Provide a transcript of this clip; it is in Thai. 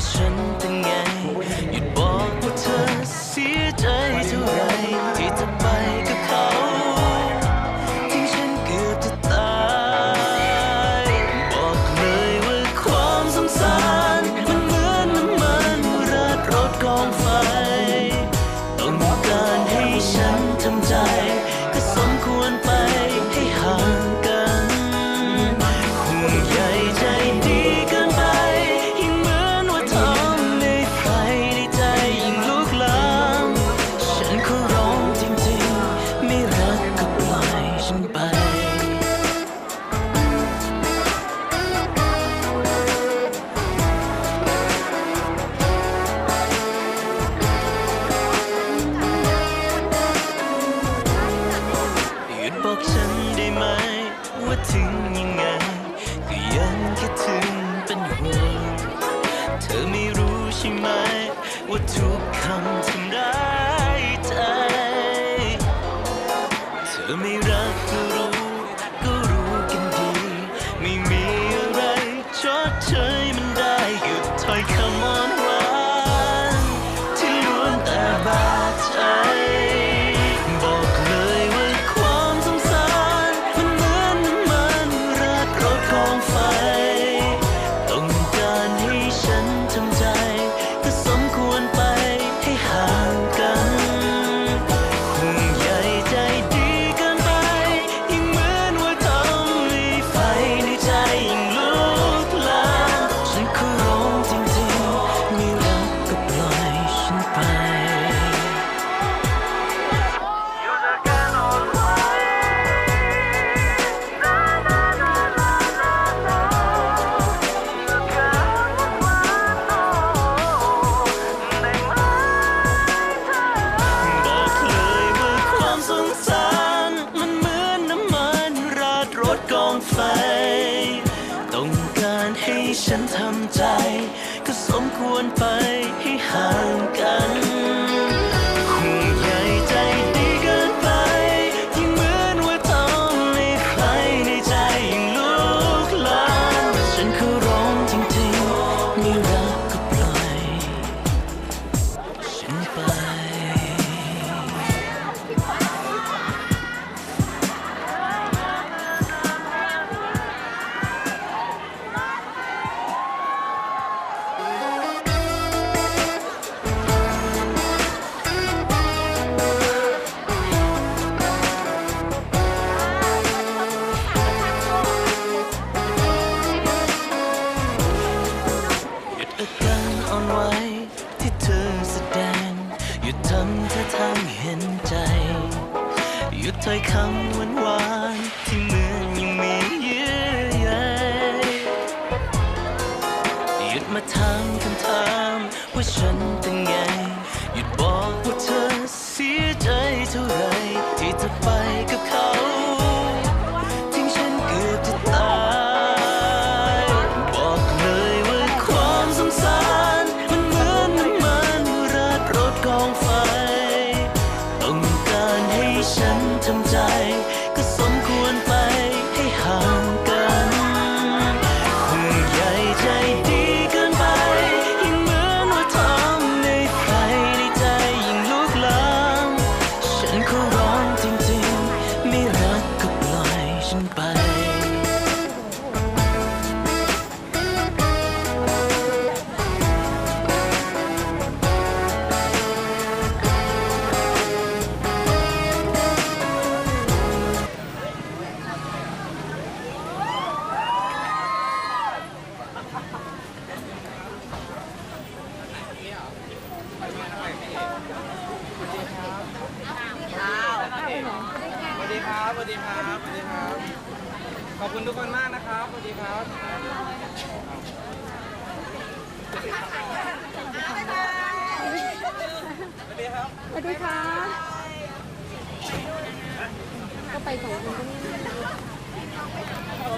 为？ ใจ ก็สมควรไปให้ห่างกัน ยุดทำท่าทางเห็นใจ หยุดถ้อยคำหวานหวานที่เมือนยังมีเยื่อใยหยุดมาถามคำถามว่าฉันเป็นไง หยุดบอกว่าเธอเสียใจเท่าไรที่เธอไปกับเขาีครับสวัสดีครับสวัสดีครับ ขอบคุณทุกคนมากนะครับสวัสดีครับสวัสดีครับสวัสดีครับก็ไปสองคนก็ไม่